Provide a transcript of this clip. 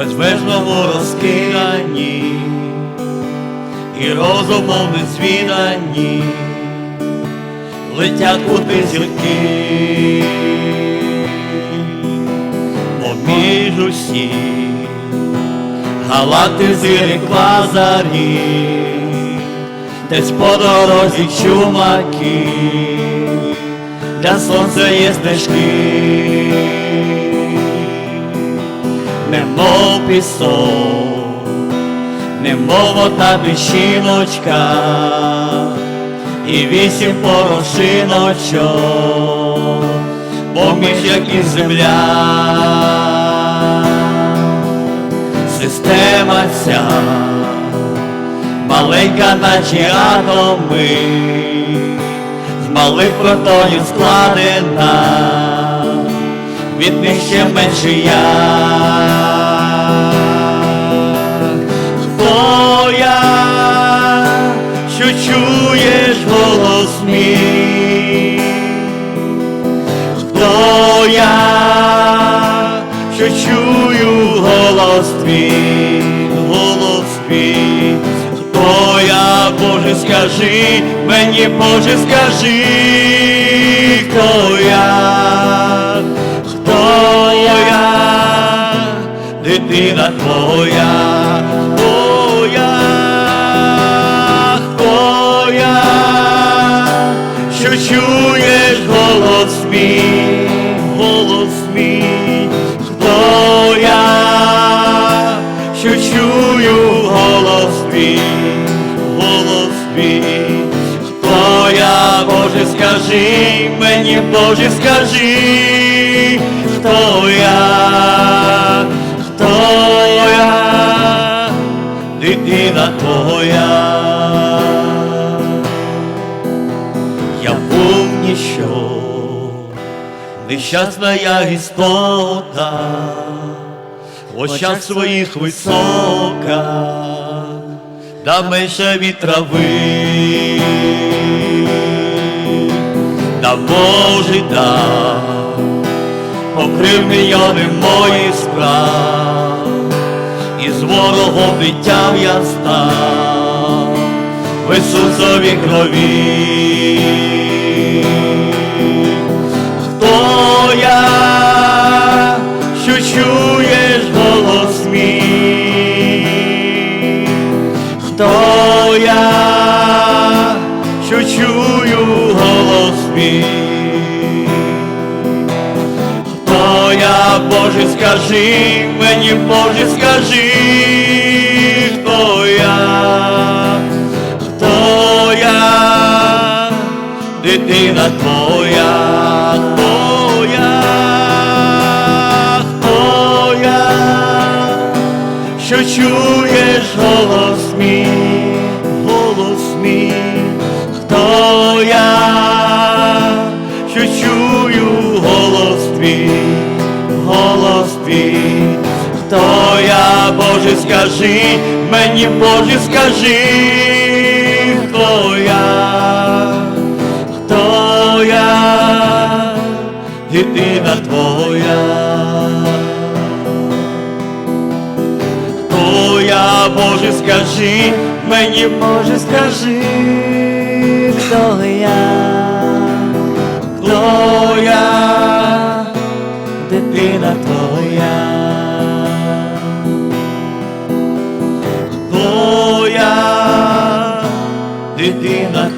безмежному розкиданні і розумом незвідані летять куди зірки, поміж усіх галактик зірі квазарі, десь по дорозі чумаки, для сонця є стежки, пісок, немов одна і вісім порошиночок, поміж як і земля система ця, маленька, наче атоми, з малих протонів складена, від них ще менше я. Чуєш голос мій? Хто я, що чую голос твій, голос твій, хто я, Боже, скажи, мені, Боже, скажи, хто я, хто я, дитина твоя, що чую голос мій, голос мій, хто я, Боже, скажи, мені, Боже, скажи, хто я, хто я, дитина твоя. Я був ніщо, нещасна я істота, очах своїх висока, да менше від трави, да Божий дав, покрив мільйони моїх справ, і з ворогом відтяв я став в Ісусовій крові. Мій? Хто я, що чую голос мій? Хто я, Боже, скажи, мені, Боже, скажи, хто я, хто я, дитина твоя, чуєш голос мій, голос мій, хто я, що чую голос твій, голос твій, хто я, Боже, скажи, мені, Боже, скажи, хто я, хто я, дитина твоя. Боже, скажи, мені, Боже, скажи, хто я, хто я, дитина твоя. Хто я, дитина